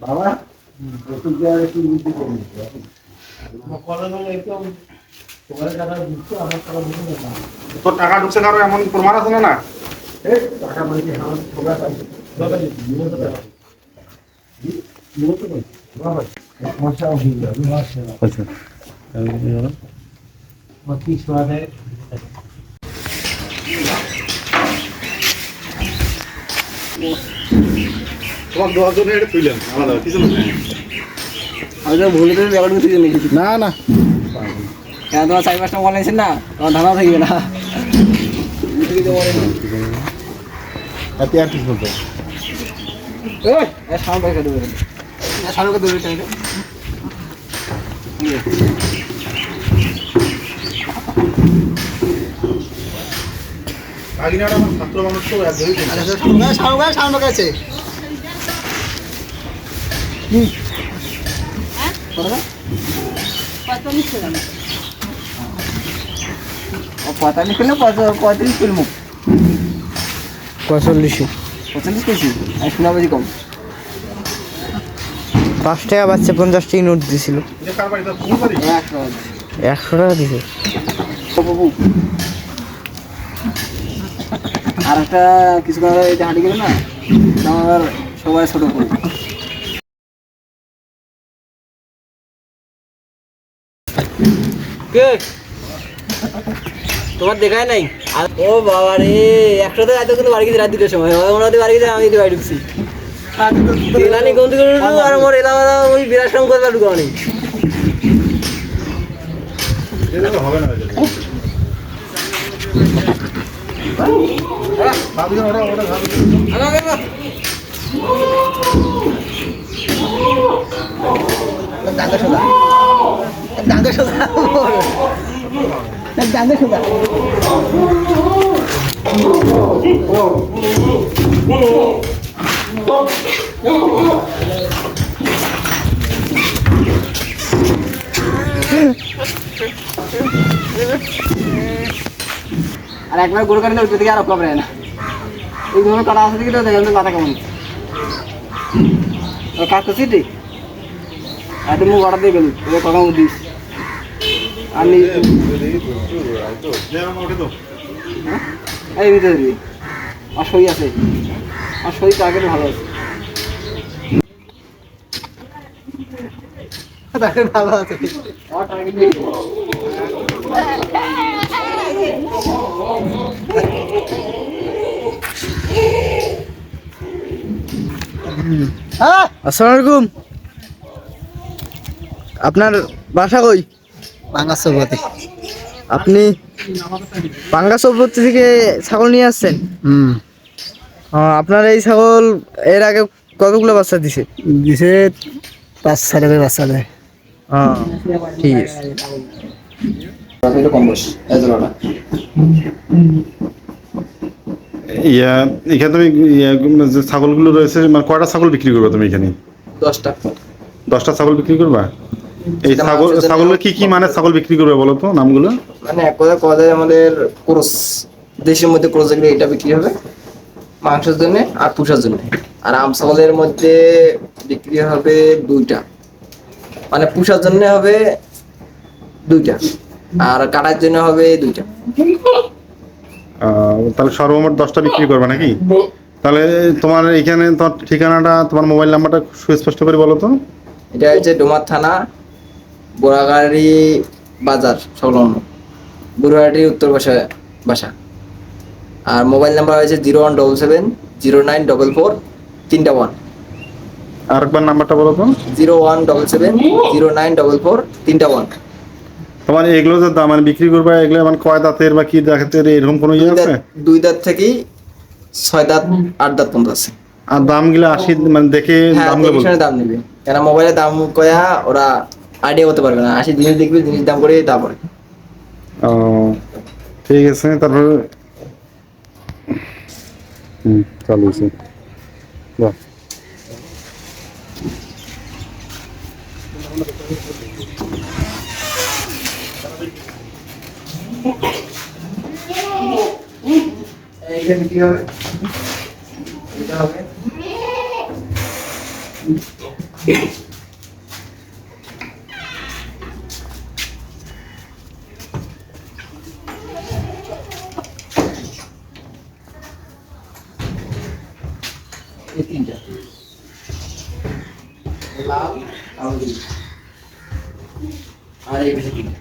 বাবা ওষুধ একটু বুদ্ধি তোর টাকা ঢুকছে কারও এমন প্রমাণ আছে না টাকা পয়সা আমার ছোটা কি স্বাদ তোমার দশ জনের এটা তুইলেন আলাদা কিছু না। আমি তো ভুলে তো ব্যাপার কিছু নিয়েছি না না। কেন তোমার চারি পাঁচটা মোবাইল নিয়েছেন না? তোমার ধারণা থাকবে না। এত আর কিছু বলতো সামনে দেবে। সামনে দেবে ছাত্র মানুষ এক। সামনে কাছে পঁয়তাল্লিশ কিলো পঁয়ত্রিশ কিলো পঁয়তাল্লিশে পঁয়তাল্লিশ। কেজি শোনা বাজি কম। পাঁচ টাকা বাচ্চা পঞ্চাশ টাকা নোট দিছিল যে কার বাড়ি? তার কোন বাড়ি? একশো টাকা দিছে বাবু। আর একটা কিছু করে এটা হাঁটি গেল না আমার সবাই ছোট করে। কে? তোমার দেখায় নাই? আর ও বাবা রে একসাথে এত কিন্তু বাড়ি গেছে রাত দিতে সময়। ওনাদের বাড়ি গেছে আমি দিতে বাড়ি ঢুকছি। এলানি গন্তি করে ঢুকবো, আর আমার এলাকা ওই বিরাট সঙ্গ করে ঢুকাও নেই। হবে না ডাঙ্গা সোদা ডাঙ্গা সোদা ডাঙ্গা সোদা আর একবার গরু কাটলে ওই দিকে আর অপলাপ না। এই গরু কাটা আছে দিকে তো দেখেন মাথা কেমন। কাজ করছি ঠিক আর তুমি অর্ডার দিয়ে গেলি এবার কখন দিস আমি এই দিতে দিবি। আর সই আছে। আর সই তো আগে ভালো আছে। তাকে ভালো আছে। আসসালামু আলাইকুম। আপনার বাসা কই? পাঙ্গা সভাতে আপনি পাঙ্গা সভাপতি থেকে ছাগল নিয়ে আসছেন? হুম। হ্যাঁ, আপনার এই ছাগল এর আগে কতগুলো বাচ্চা দিছে? দিছে পাঁচ সাড়ে বাচ্চা দেয়। হ্যাঁ ঠিক আছে। কম বয়স ইয়া এখানে তুমি যে ছাগলগুলো রয়েছে মানে কয়টা ছাগল বিক্রি করবে তুমি এখানে? দশটা। দশটা ছাগল বিক্রি করবা? এই ছাগল ছাগলের কি কি মানে ছাগল বিক্রি করবে বলো তো নামগুলো? মানে এক কথা কথা যায় আমাদের ক্রোস দেশের মধ্যে ক্রোস যেগুলো এটা বিক্রি হবে মাংসের জন্য আর পুষার জন্য। আর আম ছাগলের মধ্যে বিক্রি হবে দুইটা। মানে পুষার জন্য হবে দুইটা আর কাটার জন্য হবে দুইটা। তাহলে সর্বমোট দশটা বিক্রি করবে নাকি? তাহলে তোমার এখানে তোমার ঠিকানাটা তোমার মোবাইল নাম্বারটা সুস্পষ্ট করে বলো তো। এটা হচ্ছে ডোমার থানা বোরাগাড়ি বাজার সংলগ্ন। বুড়াহাটির উত্তর বাসা বাসা। আর মোবাইল নাম্বার হয়েছে zero one double seven zero nine double four তিনটা ওয়ান। আরেকবার নাম্বারটা বলো তো। Zero one double seven zero nine double four তিনটা ওয়ান। তোমার এগুলো যে দাম মানে বিক্রি করবে এগুলো মানে কয় দাঁতের বা কি দাঁতের এরকম কোনো ইয়ে আছে? দুই দাঁত থেকেই ছয় দাঁত আট দাঁত পর্যন্ত আছে। আর দামগুলো আশি মানে দেখে হ্যাঁ দামগুলো শুনে দাম নেবে। কেন মোবাইলের দাম কয়া ওরা আইডিয়া করতে পারবে না। আসি জিনিস দেখবে জিনিস দাম করে। তারপরে ও ঠিক আছে তারপর হুম চালু আছে বাহ। এইটা বিক্রি হবে? এটা হবে? তিনটা। লাল আর এই পাশে তিনটা।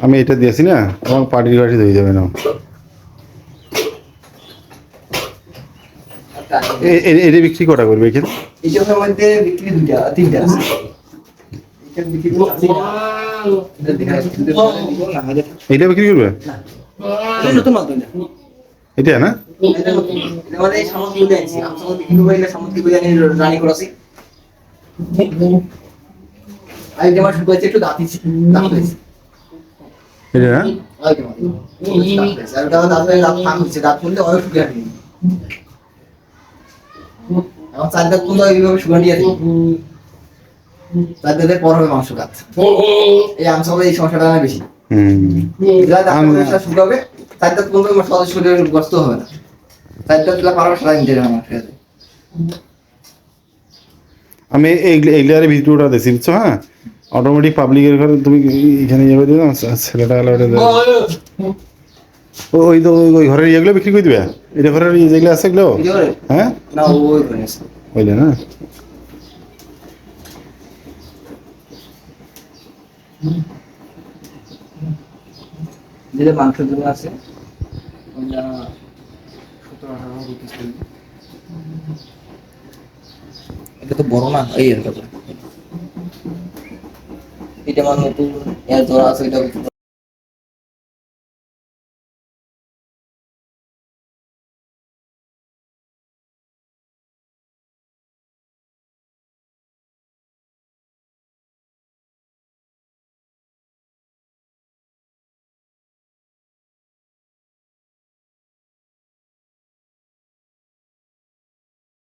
আমি এটা দিয়েছি না আমার পার্টির গাড়ি হয়ে যাবে না এটা বিক্রি কটা করবে এখানে মধ্যে বিক্রি তিনটা। এটা বিক্রি করবে। এটা না রানি করাছি। আমার শুধু একটু দাঁত দিচ্ছি, দাঁত হয়েছে। এটা না দাঁত হয়ে দাঁত ফাঁক হচ্ছে, দাঁত অনেক শুকিয়ে আসবে। আমার চার দাঁত খুললে এইভাবে শুকান দিয়ে। চার দাঁতের পর হবে মাংস কাত এই এই সমস্যাটা না বেশি হুম শুকাবে চার দাঁত শরীরে গ্রস্ত হবে না আমি এই- এইগুলার ভিডিওটা দেখছি বুঝছ হ্যাঁ? অটোমেটিক পাবলিকের ঘরে তুমি এখানে ইয়ে করে দিও ছেলেটা এলো ওটা ও- ওই তো ওই- ঘরের ইয়েগুলো বিক্রি করে দিবে? এটা ঘরের যেগুলো আছে এগুলো? হ্যাঁ। ওইলে না? যেটা মাংসের জন্য আছে এটা তো বড় না এই এটা এটা আমার নতুন এর আছে এটা